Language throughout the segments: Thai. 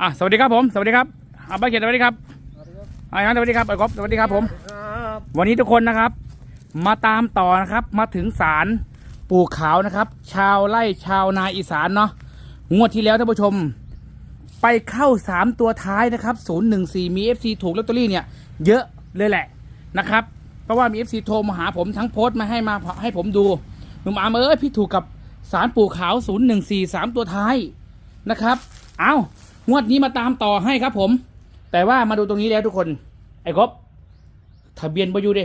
อะสวัสดีครับผม สวัสดีครับอาบ้าเขียนสวัสดีครับอายังสวัสดีครับไอ้กบสวัสดีครับผม วันนี้ทุกคนนะครับ มาตามต่อนะครับ มาถึงศาลปู่ขาวนะครับ ชาวไร่ชาวนาอีสานเนาะ งวดที่แล้วท่านผู้ชม ไปเข้าสามตัวท้ายนะครับศูนย์หนึ่งสี่มีเอฟซีถูกลอตเตอรี่เนี่ย เยอะเลยแหละนะครับ เพราะว่ามีเอฟซีโทรมาหาผมทั้งโพสต์มาให้มาให้ผมดูหนุ่มอามเอ้ยพี่ถูกกับ สารปู่ขาวศูนย์หนึ่งสี่สามตัวท้ายนะครับ เอางวดนี้มาตามต่อให้ครับผม แต่ว่ามาดูตรงนี้แล้วทุกคน ไอ้กบทะเบียนบอยูเด้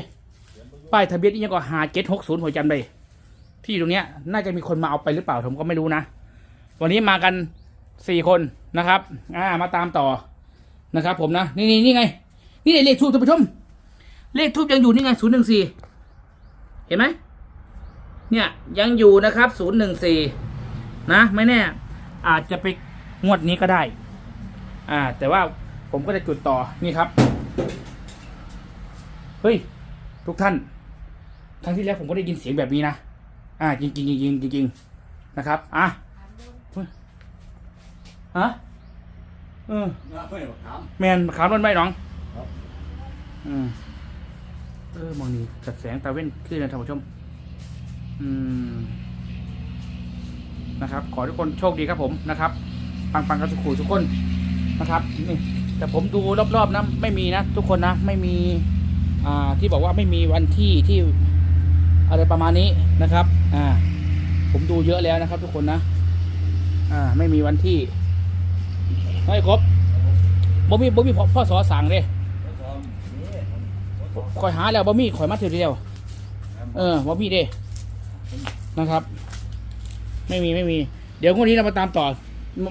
ป้ายทะเบียนอีกอย่างก็หาเจ็ดหกศูนย์หัวจำได้ที่ตรงเนี้ยน่าจะมีคนมาเอาไปหรือเปล่าผมก็ไม่รู้นะ วันนี้มากันสี่คนนะครับ อ่า มาตามต่อนะครับ ผมนะ นี่นี่นี่ไง นี่เลขทูบท่านผู้ชม เลขทูบยังอยู่นี่ไงศูนย์หนึ่งสี่เห็นไหม เนี่ยยังอยู่นะครับศูนย์หนึ่งสี่นะไม่แน่ อาจจะไปงวดนี้ก็ได้ อ่า แต่ว่าผมก็จะจุดต่อนี่ครับ เฮ้ย ทุกท่าน ครั้งที่แล้วผมก็ได้ยินเสียงแบบนี้นะ อ่า จริงจริงจริงจริงๆนะครับ อะเฮ้ยฮะเออไม่หรอกถามแมนขาวมันไม่น้องครับอืมเออมองนี่จัดแสงตาเว้นขึ้นนะท่านผู้ชม อืม นะครับ ขอทุกคนโชคดีครับผมนะครับปังปังๆกันทุกคู่ทุกคนนะครับนี่แต่ผมดูรอบๆนะไม่มีนะทุกคนนะไม่มี อ่าที่บอกว่าไม่มีวันที่ที่อะไรประมาณนี้นะครับ อ่า ผมดูเยอะแล้วนะครับ ทุกคนนะ อ่า ไม่มีวันที่ไม่ครบบ่มีบ่มีพ่อพ่อสอสั่งเลยคอยหาแล้วบ่มีคอยมาเถือเดียว เออบ่มีเด้ นะครับ ไม่มีไม่มี เดี๋ยวงวดนี้เรามาตามต่อ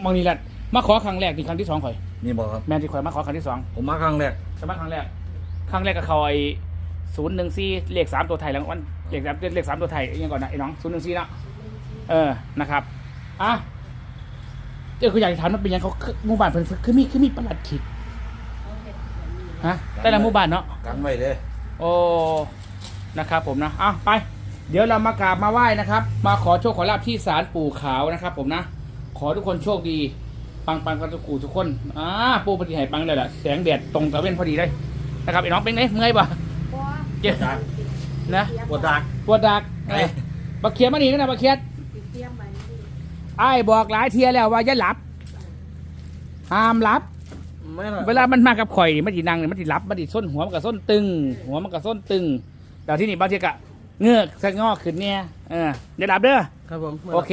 บางทีละมาขอครั้งแรกที่ครั้งที่สองข่อยนี่บอกครับแม่นที่ข่อยมาขอครั้งที่สองผมมาครั้งแรกใช่ไหมครั้งแรกครั้งแรกก็เขาไอ้ศูนย์หนึ่งสี่เลขสามตัวไทยแล้ววันเลขสามเลขสามตัวไทยอีกอยังก่อนนะไอ้น้องศูนย์หนึ่งสี่นะเออนะครับอะเจ้าคืออยากจะถามว่าเป็นยังเขาคือหมู่บ้านเพิ่นคือมีคือมีประหลัดขิดฮะแต่ละหมู่บ้านเนาะกันไว้เลยโอ้นะครับผมนะอะไป เดี๋ยวเรามากราบมาไหว้นะครับ มาขอโชคขอลาบที่ศาลปู่ขาวนะครับ ผมนะ ขอทุกคนโชคดี ปังปังกันทุกคู่ทุกคนอ่าปู่ปฏิหายปังเลยล่ะแสงแดดตรงตะเวนพอดีเลยนะครับไอ้น้องเป็นไงเมื่อยปะเจ็บนะปวดดักปวดดักเอ้บักเขียดมาหนีกันนะบักเขียดไอ้บอกหลายเทียแล้วว่าอย่าหลับห้ามหลับเวลามันมากับข่อยมันตินั่งมันติรับมันติส้นหัวมันกับส้นตึง หัวมันกับส้นตึงแต่ที่นี่บางทีกะ เงือกสะงอกขึ้นเนี่ยเออเดี๋ยวรับเด้อ ครับผมโอเค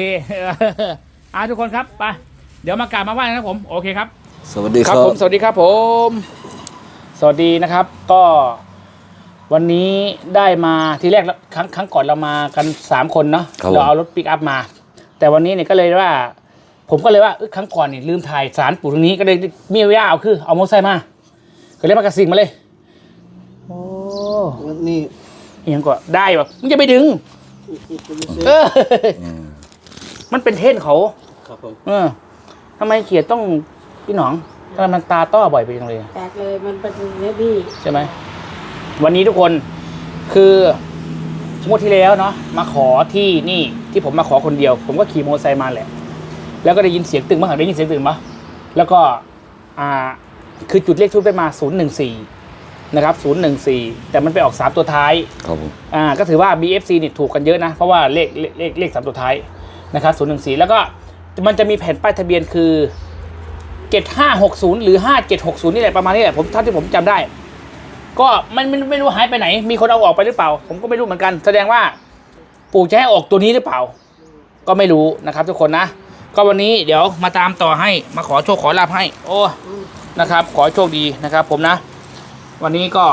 อ่าทุกคนครับไปเดี๋ยวมากราบมาไหว้นะครับผม โอเคครับ สวัสดีครับผม สวัสดีครับผม สวัสดีนะครับ ก็วันนี้ได้มาทีแรกแล้วครั้งครั้งก่อนเรามากันสามคนเนาะครับผม เราเอารถปิกอัพมา แต่วันนี้เนี่ยก็เลยว่า ผมก็เลยว่าเอ้ยครั้งก่อนเนี่ยลืมถ่ายสารปู่ตรงนี้ก็เลยมีเวลาเอาคือ เอามอเตอร์ไซค์มาก็เลยมากระสิงมาเลย โอ้ นี่ ยยังก็ได้ปะมึงจะไปดึง เออ อืมมันเป็นเท่นเขา ครับผมเออทำไมเขียดต้องพี่หนองทำไมมันตาต้อบ่อยไปจังเลย แตกเลยมันเป็นเนื้อบี้ใช่ไหม วันนี้ทุกคนคืองวดที่แล้วเนาะมาขอที่นี่ที่ผมมาขอคนเดียว ผมก็ขี่มอเตอร์ไซค์มาแหละ แล้วก็ได้ยินเสียงตึงมากได้ยินเสียงตึงปะแล้วก็อ่าคือจุดเลขทูบได้มา 014 นะครับ014 แต่มันไปออก 3 ตัวท้ายครับผมอ่าก็ถือว่า BFC นี่ถูกกันเยอะนะ เพราะว่าเลขเลขเลขเลขสามตัวท้ายนะครับศูนย์หนึ่งสี่แล้วก็มันจะมีแผ่นป้ายทะเบียนคือเจ็ดห้าหกศูนย์หรือห้าเจ็ดหกศูนย์นี่แหละประมาณนี้แหละผมเท่าที่ผมจำได้ ก็มันไม่ไม่รู้หายไปไหน มีคนเอาออกไปหรือเปล่า ผมก็ไม่รู้เหมือนกัน แสดงว่าปู่จะให้ออกตัวนี้หรือเปล่า ก็ไม่รู้นะครับ ทุกคนนะ ก็วันนี้เดี๋ยวมาตามต่อให้มาขอโชคขอลาภให้ โอ้นะครับ ขอให้โชคดีนะครับ ผมนะ วันนี้ก็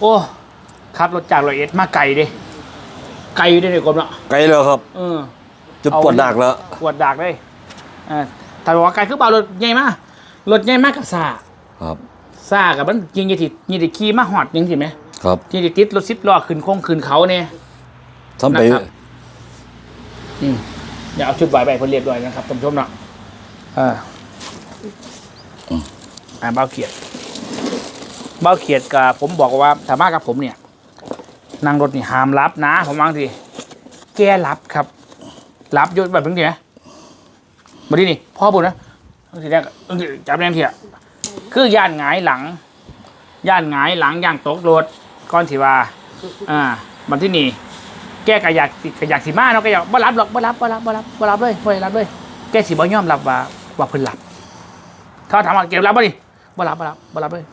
โอ้ขับรถจากร้อยเอ็ดมาไกลเด้ไกลอยู่เด้เนี่ยกรมเนาะไกลแล้วครับ เออ จะปวดดักแล้วปวดดักเลยอ่าถ้าบอกว่าไกลคือเปล่ารถใหญ่มากรถใหญ่มากกับซาครับซากับมันยิงยี่ติยิงติขี่มาหอดยังสิไหมครับยิงติติดรถสิบล้อขึ้นโค้งขึ้นเขาเนี่ยทำไปนะครับอืมอย่าเอาชุดไหวไปเพนเรียบร้อยนะครับท่านผู้ชมเนาะอ่าอ่าเบ้าเขียด เบ้าเขียดกับผมบอกว่าถ้ามากับผมเนี่ย นั่งรถนี่ห้ามรับนะ ผมว่างทีแกรับครับรับยุแบบนี้นะบดีนี่พ่อบุญนะทีแรกจับแรงเถียคือย่านหงายหลัง ย่านหงายหลังย่างตกรถก้อนสิว่าอ่าบันที่นี่แกก็อยากก็อยากสิมาเนาะก็อยากบ่รับหรอกบ่รับบ่รับบ่รับบ่รับเลยบ่ได้รับเลยแกสิบ่ยอมรับว่าว่าเพิ่นหลับถ้าถามว่าเก็บรับบ่ดิบ่รับบ่รับบ่รับเลย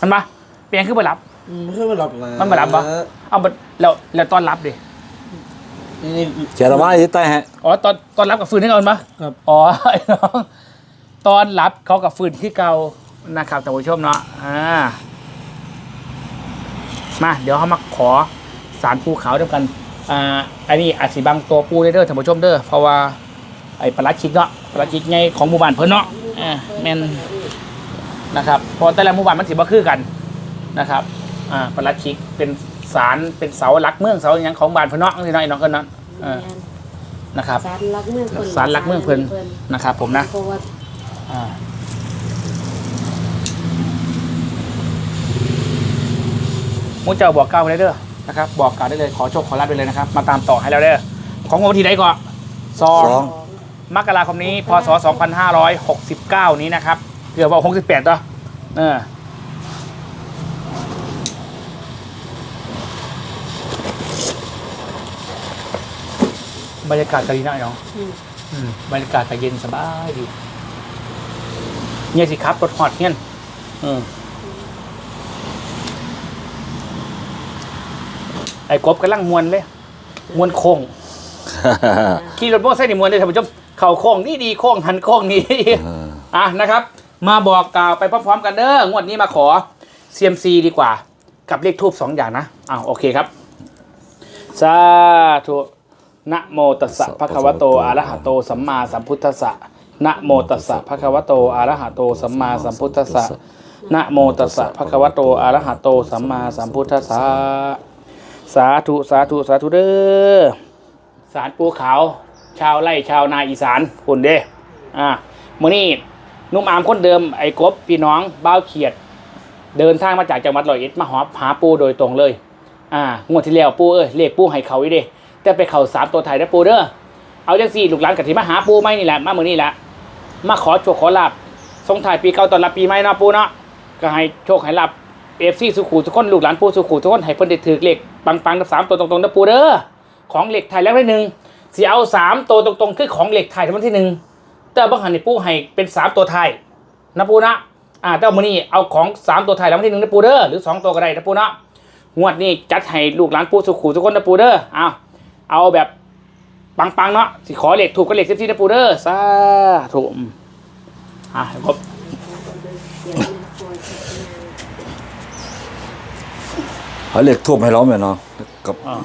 มันมาเปลี่ยนคือบ่รับไม่ค่อยมาหลับนะมันมาหลับปะเอาบ่แล้วแล้วตอนรับดินี่เขียนมาอยู่ใต้ฮะอ๋อตอนตอนรับกับฟืนให้ก่อนปะครับอ๋อไอ้น้องตอนรับเขากับฟืนที่เก่านะครับท่านผู้ชมเนาะอ่ามาเดี๋ยวเขามาขอสารภูเขาด้วยกันอ่าอันนี้อาจสิบังตัวปูได้เด้อท่านผู้ชมเด้อเพราะว่าไอ้ปลาลัดชิกเนาะปลาลัดชิกไงของหมู่บ้านเพิ่นเนาะอ่าแม่น นะครับเพอแต่ละหมู่บ้านมันสิบ่คือกันนะครับอ่าปลาลัดชิกเป็นสารเป็นเสาหลักเมืองเสาอย่างของบ้านเพิ่นเนาะนี่เนาะไอ้น้องเพิ่นเนาะเออนะครับสารลักเมืองเพิ่นสารหลักเมืองเพิ่นนะครับ ผมนะเพราะว่าอ่ามูเจ้าบอกกล่าวไปเลยเด้อนะครับ บอกกล่าวได้เลยขอโชคขอรับได้เลยนะครับ มาตามต่อให้แล้วเด้อของวันที่ไหนก่อนสองสองมกราคมนี้พศ2569 นี้นะครับ เกือบว่า68ต่อเออบรรยากาศก็ดีนะไอ้น้องอืมอืมบรรยากาศก็เย็นสบายดีเนี่ยสิครับรถฮอดเนี่ยอืมไอ้กบกำลังมวนเลย มวนโค้งขี่รถโม้ไซค์นี่มวนเลยท่านผู้ชมเข่าโค้งนี่ดีโค้งหันโค้งนี่อะนะครับ มาบอกกล่าวไปพร้อมๆกันเด้องวดนี้มาขอ CMC ดีกว่า กับเลขทูบสองอย่างนะอ้าวโอเคครับสาธุนะโมตัสสะภะคะวะโตอะระหะโตสัมมาสัมพุทธัสสะนะโมตัสสะภะคะวะโตอะระหะโตสัมมาสัมพุทธัสสะนะโมตัสสะภะคะวะโตอะระหะโตสัมมาสัมพุทธัสสะสาธุสาธุสาธุเด้อสารปูขาวชาวไร่ชาวนาอีสานปุ่นเด้อ่ามื้อนี้ นุ่มอามคนเดิมไอ้กบพี่น้องบ้าวเขียด เดินทางมาจากจังหวัดร้อยเอ็ดมาหาหาปูโดยตรงเลย อ่างวดที่แล้วปูเอ้ยเลขปูให้เขาอีเด้แต่ไปเขาสามตัวไทายนะปูเด้อเอาจังสี่ลูกหลานกะทิมาหาปูไหมนี่แหละมาเมื่อนี้แหละมาขอโชคขอลาบส่งถ่ายปีเก่าตอนรับปีใหม่เนาะปูเนาะก็ให้โชคให้ลาบเอฟซีสุขูทุกคนลูกหลานปูสุขูทุกคนให้เพิ่นได้ถือเลขปังๆสามตัวตรงๆนะปูเด้อของเหล็กไทยแล้วได้หนึ่งเสิเอาสามตัวตรงๆคือของเหล็กไทยทั้งวันที่หนึ่ง แต่บางหันนี่ปูให้เป็นสามตัวไทยนะปูนะอ่าแต่วันนี้เอาของสามตัวไทยแล้ววันที่หนึ่งนะปูเด้อหรือสองตัวก็ได้นะปูเนาะงวดนี้จัดให้ลูกหลานปูสุขุทุกคนนะปูเด้อเอาเอาแบบปังๆเนาะสิขอเหล็กถูกกับเหล็กเซฟซี่นะปูเด้อสาธุอืมอะครบเดี๋ยวมันปล่อยไปข้างหน้าเขาเรียกทูบให้เราไหมเนาะกับอ่า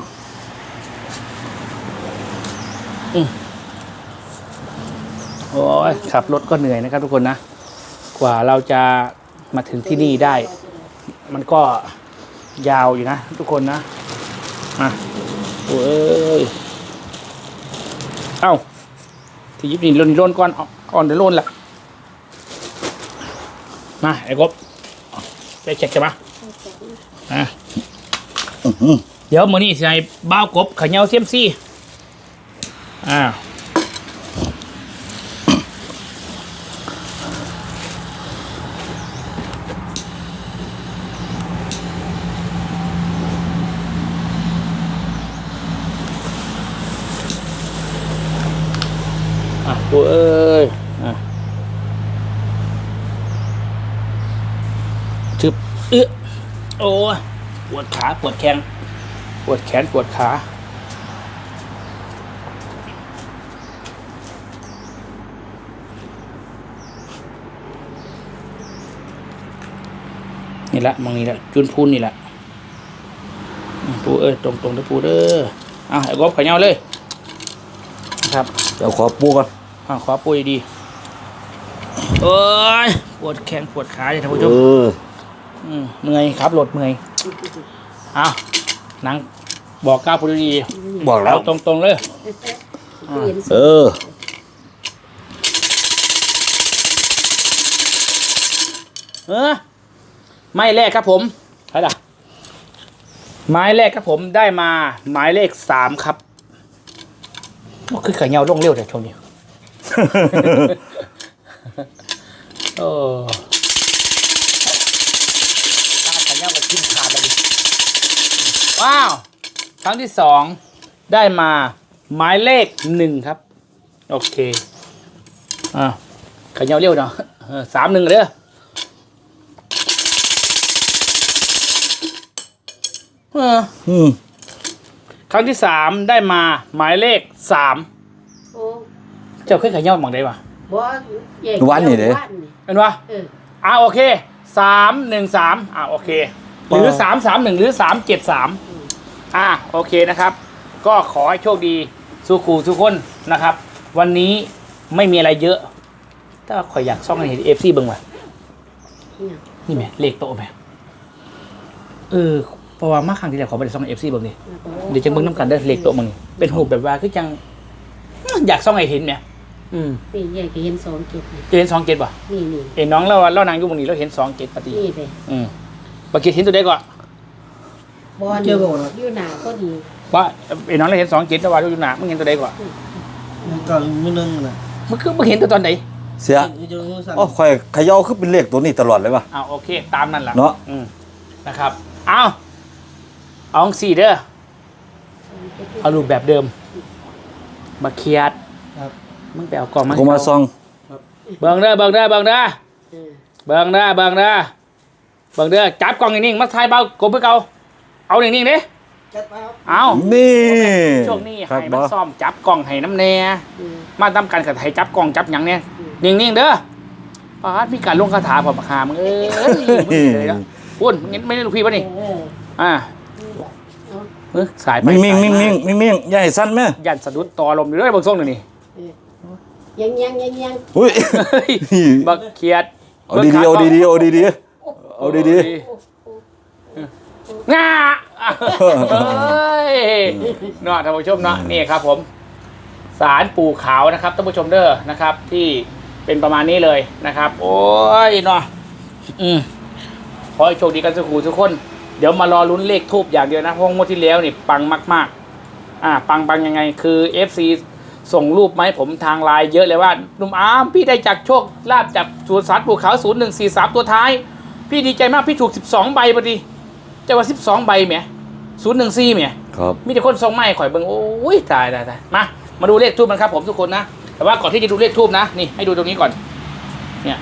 อืม โอ้ยขับรถก็เหนื่อยนะครับทุกคนนะ กว่าเราจะมาถึงที่นี่ได้ มันก็ยาวอยู่นะทุกคนนะมาโอ้ยเอ้าที่ยิบนี่ลนลนก่อนเอาก่อนเดี๋ยวลนแหละมาไอ้กบไปเช็คใช่ไหมอะเดี๋ยวมือนี้ใส่บ้าวกบขะเหนียวเซียมซี่อ่าอะปูเอ้ยอะชึบเอื้อ โอ้ยปวดขาปวดแขนปวดแขนปวดขานี่แหละมองนี่แหละจุนพูนนี่แหละอืมปูเอ้ยตรงตรงๆเด้อปูเด้ออะไอ้กบขยาวเลยนะครับเดี๋ยวขอปูกันอะขอปูดีๆโอ้ยปวดแข้งปวดขาเลยท่านผู้ชเอมอม เมื่อยครับรถเมื่อยเอานังบอกก้าวปูดีบอกๆแล้ว เอาตรงๆเลย เห็นเออ เออ ไม้แรกครับผมใช่ล่ะไม้แรกครับผมได้มา หมายเลขสามครับมันคือขยาวลงเร็วแต่ช่วงนี้ โอ้ตาขยาวกับกินขาดเลยดิ ว้าว ครั้งที่สองได้มาหมายเลขหนึ่งครับ โอเค อ่าขยาวเร็วเนาะเออสามหนึ่งเด้อเอออืมครั้งที่สามได้มาหมายเลขสามโอ้เจ้าเคยขยาวหมองได้ปะบ่แยกวันนี่เด้วันนี่เป็นปะเอออ่าโอเคสามหนึ่งสามอ่าโอเค หรือสามสามหนึ่งหรือสามเจ็ดสามอ่าโอเคนะครับ ก็ขอให้โชคดีสุขูทุกคนนะครับ วันนี้ไม่มีอะไรเยอะ ถ้าข่อยอยากซ่องให้เห็นเอฟซีเบิ่งว่ะเนี่ยนี่ไหมเลขโต๊ะไหมเออเพราะว่ามาครั้งที่แล้วขอไปซ่องเอฟซีเบิ่งดิเดี๋ยวจะเบิ่งน้ำกันเด้อเลขโต๊ะมึงนี่เป็นหูปแบบว่าคือจังอื้ออยากซ่องให้เห็นไหมอืมนี่แยกก็เห็นสองเก็บนี่จะเห็นสองเจ็ดป่ะนี่นี่เอ็นน้องเราว่าเรานางอยู่ตรงนี้เราเห็นสองเจ็ดปฏินี่ไปอืม ปฏิเห็นตัวใดก่อนบอลอยู่อยู่หน้าก็ดีว่าไอ้น้องเราเห็นสองเจ็ดแต่ว่าอยู่หนามึงเห็นตัวใดก่อนมันก่อนมือนึงน่ะมึงคือมึงเห็นตัวตอนไหนเสียนี่จะมือสั่นอ๋อข่อยเขย่าคือเป็นเลขตัวนี้ตลอดเลยป่ะ อ้าวโอเค ตามนั่นแหละเนาะ อืมนะครับเอาเอาสี่เด้อเอารูปแบบเดิมมาเคลียร์ครับ มึงไปเอากล่องมากูมาซอง เบิ่งเด้อเบิ่งเด้อเบิ่งเด้อเออเบิ่งเด้อเบิ่งเด้อ เบิ่งเด้อจับกล่องนิ่งๆมาถ่ายเบากบเพื่อเก่าเอานิ่งๆเด้จัดไปครับเอานี่ช่วงนี้ครับให้บมันอซ่อมจับกล่องให้น้ำแน่อืมมาทำกันกับไทยจับกล่องจับหยังเนี่ยนิ่งๆเด้อปาดมีการลงคาถาผมคามึงเอ้ยมึงเลยนะพูดงั้นไม่ได้ลูกพี่ป่ะนี่เอออ่าเอาเอ้ยสายไปมิ่งมิ่งสายมิ่งมามิ่งมิ่งมิ่งอย่าให้สั้นแม่ยันสะดุดต่อลมอยู่ด้วยบางช่วงหนึ่งนี่ยังยังยังยังอุ้ยเฮ้ยบักเขียดเอาดีๆเอาดีๆเอาดีๆ เอาดีๆง่าเฮ้ยเนาะท่านผู้ชมเนาะนี่ครับ ผมสารปู่ขาวนะครับท่านผู้ชมเด้อนะครับ ที่เป็นประมาณนี้เลยนะครับ โอ้ยเนาะอืมขอให้โชคดีกันสุขูทุกคน เดี๋ยวมารอลุ้นเลขทูบอย่างเดียวนะเพราะงวดที่แล้วนี่ปังมาก ๆ อ่า ปังปังยังไง คือ FC ส่งรูปมาให้ผมทางไลน์เยอะเลยว่าหนุ่มอาร์มพี่ได้จากโชคลาภจากสวนสัตว์ภูเขาศูนย์หนึ่งสี่สามตัวท้าย พี่ดีใจมากพี่ถูกสิบสองใบพอดีจะว่าสิบสองใบไหมศูนย์หนึ่งสี่ไหมๆครับมีแต่คนส่งมาให้ข่อยเบิ่งโอ้ยตายตายตายมา มาดูเลขทูบมันครับ ผมทุกคนนะแต่ว่าก่อนที่จะดูเลขทูบนะนี่ให้ดูตรงนี้ก่อน เนี่ย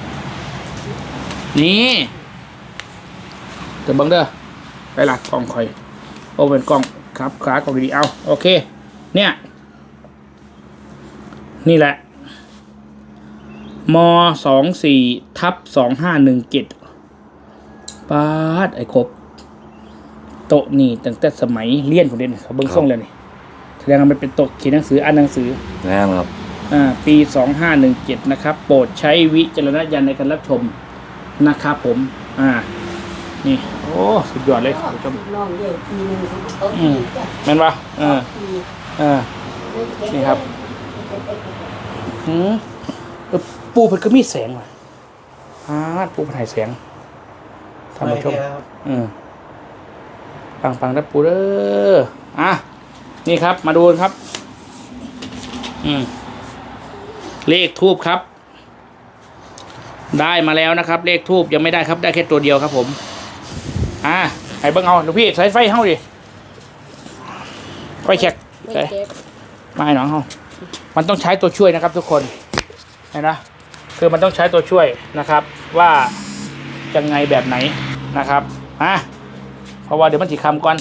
นี่เดี๋ยวเบังเด้อไปหลักกล้องข่อย โอ้เป็นกล้องครับขากล้องดีๆเอาโอเค เนี่ย นี่แหละมสองสี่ทับสองห้าหนึ่งเจ็ด ปาดไอ้ครบโต๊ะนี่ตั้งแต่สมัยเรียนผมเด่นเขาเบิ้งส่งเลยนี่แสดงว่ามันเป็นโต๊ะเขียนหนังสืออ่านหนังสือแน่นครับอ่าปีสองห้าหนึ่งเจ็ดนะครับ โปรดใช้วิจารณญาณในการรับชมนะครับผม อ่า นี่ โอ้สุดยอดเลยท่านผู้ชมน้องเด็กปีนึงเขาอืมแม่นปะเออเออนี่ครับหืมเออปูมันก็มีแสงว่ะอ่าปูมันถ่ายแสง ท่านผู้ชมไม่แครับอืมปังปังๆนะปูเด้ออะนี่ครับ มาดูกันครับ อืมเลขทูบครับ ได้มาแล้วนะครับ เลขทูบยังไม่ได้ครับ ได้แค่ตัวเดียวครับ ผม อะให้เบิ่งเอาลูกพี่ใส่ไฟเฮาดิไฟแฉกไม่ใส่เจ็บมาให้น้องเฮามันต้องใช้ตัวช่วยนะครับ ทุกคนเห็นนะคือมันต้องใช้ตัวช่วยนะครับ ว่าจะไงแบบไหน นะครับอะเพราะว่าเดี๋ยวมันถีคำก่อน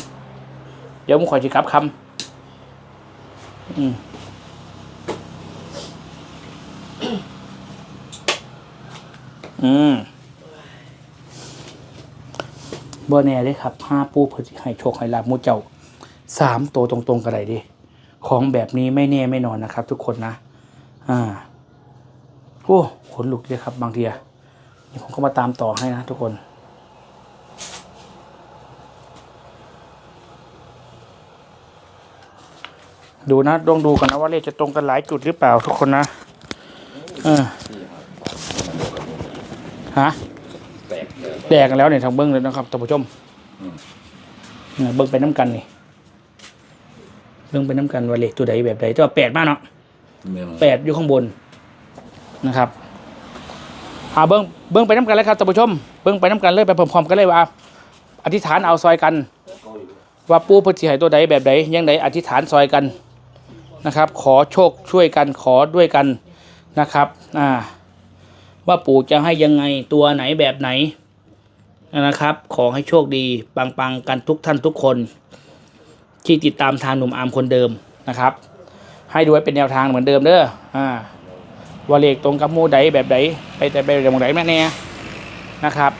เดี๋ยวมึงขอยจีกลับคำอืมอืมบ่แน่เลยครับห้าปูเพื่อให้โชคให้ลาบมูเจ้าสามตัวตรงๆกันเลยดิของแบบนี้ไม่แน่ไม่นอนนะครับ ทุกคนนะ อ่าโอ้ขนลุกเลยครับบางทีอะนี่ผมก็มาตามต่อให้นะทุกคน ดูนะต้องดูกันนะว่าเลขจะตรงกันหลายจุดหรือเปล่าทุกคนนะเออฮะแตกกันแล้วเนี่ยทางเบิ้งเลยนะครับท่านผู้ชมเนี่ยเบิ้งไปน้ำกันนี่เบิ่งไปน้ำกันว่าเลขตัวใดแบบใดแต่ว่าแปดมาเนาะแม่นแปดอยู่ข้างบนนะครับเอาเบิ้งเบิ้งไปน้ำกันเลยครับท่านผู้ชมเบิ้งไปน้ำกันเลยไปพร้อมๆกันเลยว่า อธิษฐานเอาซอยกัน ว่าปูพุทธิให้ตัวใดแบบใดยังใดอธิษฐานซอยกัน นะครับ ขอโชคช่วยกันขอด้วยกันนะครับอ่าว่าปู่จะให้ยังไงตัวไหนแบบไหนนะครับ ขอให้โชคดีปังๆกันทุกท่านทุกคน ที่ติดตามทางหนุ่มอาร์มคนเดิมนะครับ ให้ดูไว้เป็นแนวทางเหมือนเดิมเด้ออ่าว่าเลขตรงกับมูใดแบบใดไปแต่ไปแบบไหนแม่แน่นะครับ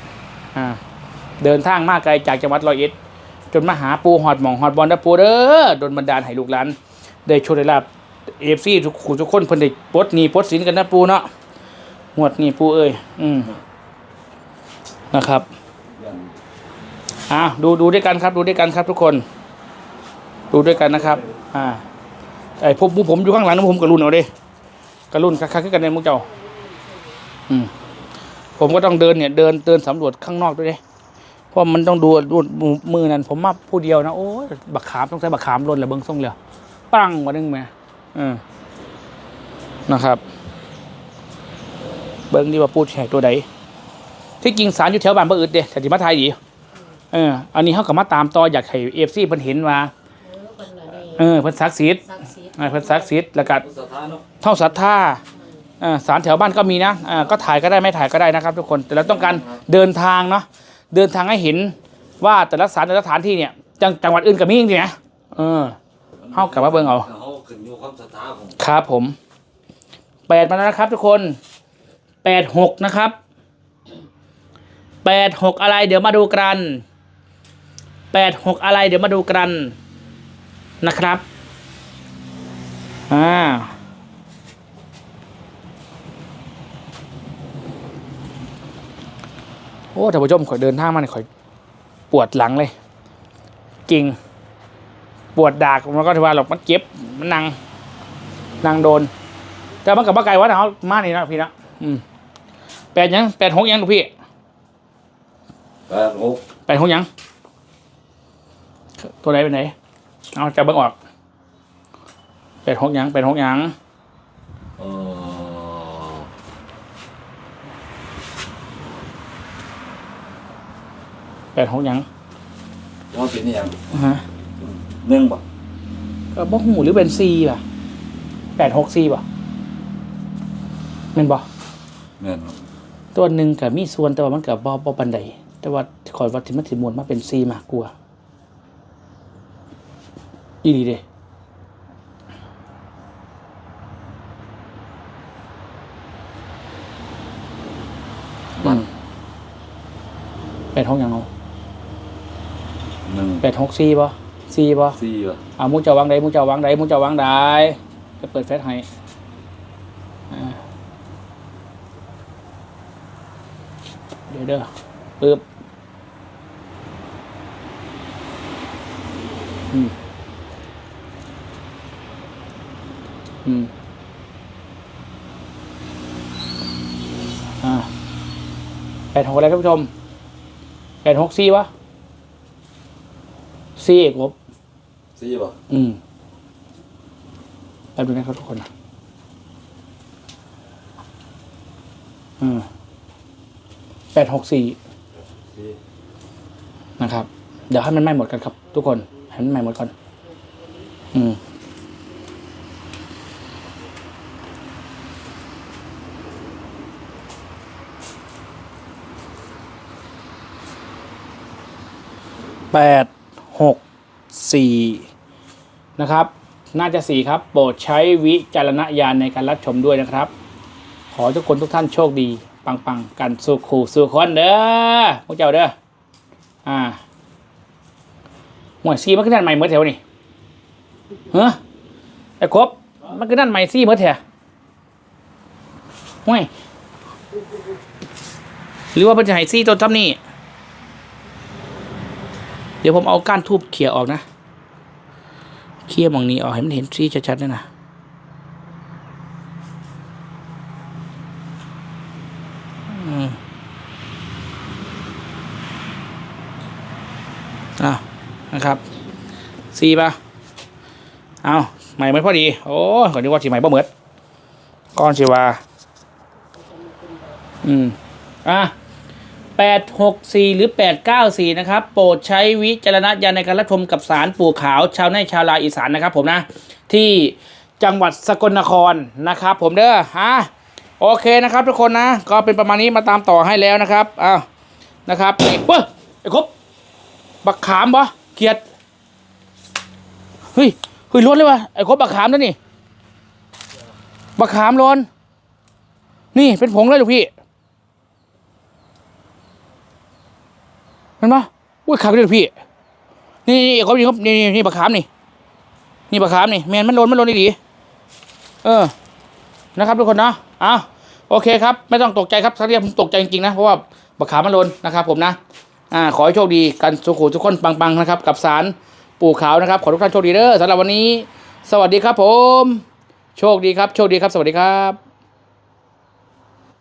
อ่าเดินทางมากไกลจากจังหวัดร้อยเอ็ดจนมาหาปูหอดหมองหอดบอลนะปูเด้อโดนบันดาลให้ลูกหลาน ได้โชว์ได้ลาบเอฟซีทุกคนทุกคนเพิ่นได้ปลดหนี้ปลดสินกันนะปูเนาะหวดนี่ปูเอ้ยอืมนะครับอ่าดูดูด้วยกันครับดูด้วยกันครับทุกคน ดูด้วยกันนะครับ อ่าไอ้พวกผู้ผมอยู่ข้างหลังนะผมกระลุนเอาเด้กระลุนคักๆขึ้นกันในมุกเจ้า อืมผมก็ต้องเดินเนี่ยเดินเดินสำรวจข้างนอกด้วยเด้เพราะมันต้องดูดูมือนั่นผมมาผู้เดียวนะโอ้ยบักขามต้องใช้บักขามลนแหละเบิ้งส่งเหลีย ปังมาดึงแม่อืมนะครับ เบิ้งดีว่าพูดแขกตัวใดที่จริงสารอยู่แถวบ้านบ่อึดเด้แต่ที่มาไทยดีเออ อันนี้เขากับมาตามต่ออยากให้เอฟซีเพิ่นเห็นว่าเออเพิ่นน่ะได้เออเพิ่นศักดิ์สิทธิ์ศักดิ์สิทธิ์อ่าเพิ่นศักดิ์สิทธิ์แล้วก็สถานเนาะเท่าศรัทธาอ่าสารแถวบ้านก็มีนะอ่าก็ถ่ายก็ได้ไม่ถ่ายก็ได้นะครับ ทุกคนแต่เราต้องการเดินทางเนาะเดินทางให้เห็นว่าแต่ละสารแต่ละสถานที่เนี่ยจังจังหวัดอื่นก็มีจริงๆนะเออ เฮากลับมาเบิ่งเอาเฮาขึ้นอยู่ความศรัทธาของครับผมแปดมาแล้วนะครับ ทุกคนแปดหกนะครับแปดหกอะไร เดี๋ยวมาดูกันแปดหกอะไร เดี๋ยวมาดูกันนะครับอ่าโอ้ท่านผู้ชมข่อยเดินทางมาเนี่ยข่อยปวดหลังเลยกิ่ง ปวดดากมันก็ถือว่าหรอกมันเจ็บมันนังนังโดน แต่มันกับบ้าไก่วัดเขามานี่นะพี่นะอืมแปดหยังแปดหกหยังลูกพี่แปดหกแปดหกหยัง ตัวไหนเป็นไหนเอาจะเบิ่งออกแปดหกหยังแปดหกหยังเอ่อแปดหกหยังว่าเป็นอีหยังฮะ หนึ่งบ่ก็บ่หูหรือเป็นซีป่ะแปดหกซีป่ะแม่นบ่แม่นครับตัวหนึ่งกับมีส่วนแต่ว่ามันกับบ่บ่ปันใดแต่ว่าขอยว่าที่มันสิมวนมาเป็นซีมากกว่าอีดีเด้อืมแปดหกหยังเอาหนึ่งแปดหกซีป่ะ ซีป่ะสี่บ่อ่ามุกจะวางใดมุกจะวางใดมุกจะวางใดจะเปิดแฟลชให้อ่าเดี๋ยวเด้อปึ๊บอืมอืมอ่าแปดหกอะไรครับผู้ชมแปดหกซีวะซีเอกบ สี่บ่อืมแป๊บนึงนะครับทุกคนนะอืมแปดหกสี่สี่นะครับ เดี๋ยวให้มันไหม้หมดกันครับ ทุกคนให้มันไหม้หมดก่อน อืมแปดหกสี่ นะครับ น่าจะสี่ครับ โปรดใช้วิจารณญาณในการรับชมด้วยนะครับ ขอให้ทุกคนทุกท่านโชคดี ปังๆ กันสู่ขู่สู่คนเด้อพวกเจ้าเด้ออ่าหมวยซีมันคือนั่นใหม่เมื่อแถวนี่เฮ้อไอ้ครบมันคือนั่นใหม่ซีเมื่อแถวห่วยหรือว่าเป็นจะให้ซีตัวทำนี่ เดี๋ยวผมเอาก้านทูบเขี่ยออกนะ เขี่ยหมองนี้ออกให้มันเห็นซีชัดๆนะนะอืมอะนะครับซีป่ะเอาใหม่ไม่พอดี โอ้ยก่อนนี้ว่าสีใหม่บ่เหมือนก้อนสิว่า อืม อะ แปดหรือแปดเก้าสี่นะครับ โปรดใช้วิจารณญาณในการรับชมกับสารปู่ขาวชาวไร่ชาวลาอีสานนะครับผมนะ ที่จังหวัดสกลนครนะครับ ผมเด้อฮะโอเคนะครับทุกคนนะ ก็เป็นประมาณนี้มาตามต่อให้แล้วนะครับอ้าวนะครับเว้ยไอ้ครบบักขามปะเกียดเฮ้ยเฮ้ยล้นเลยวะไอ้ครบบักขามแล้วนี่บักขามล้นนี่เป็นผงเลยลูกพี่ เห็นปะอุ้ยขาวเลยพี่ นี่นี่เขาดีครับนี่นี่นี่ปลาขามนี่ นี่ปลาขามนี่แมนมันโลนมันโลนดีเออ นะครับทุกคนเนาะอ้าวโอเคครับ ไม่ต้องตกใจครับสักเรียผมตกใจจริงๆนะ เพราะว่าปลาขามมันโลนนะครับ ผมนะ อ่า ขอให้โชคดีกันสุขุทุกคนปังๆนะครับ กับสารปู่ขาวนะครับ ขอทุกท่านโชคดีเด้อสำหรับวันนี้ สวัสดีครับผม โชคดีครับ โชคดีครับ สวัสดีครับ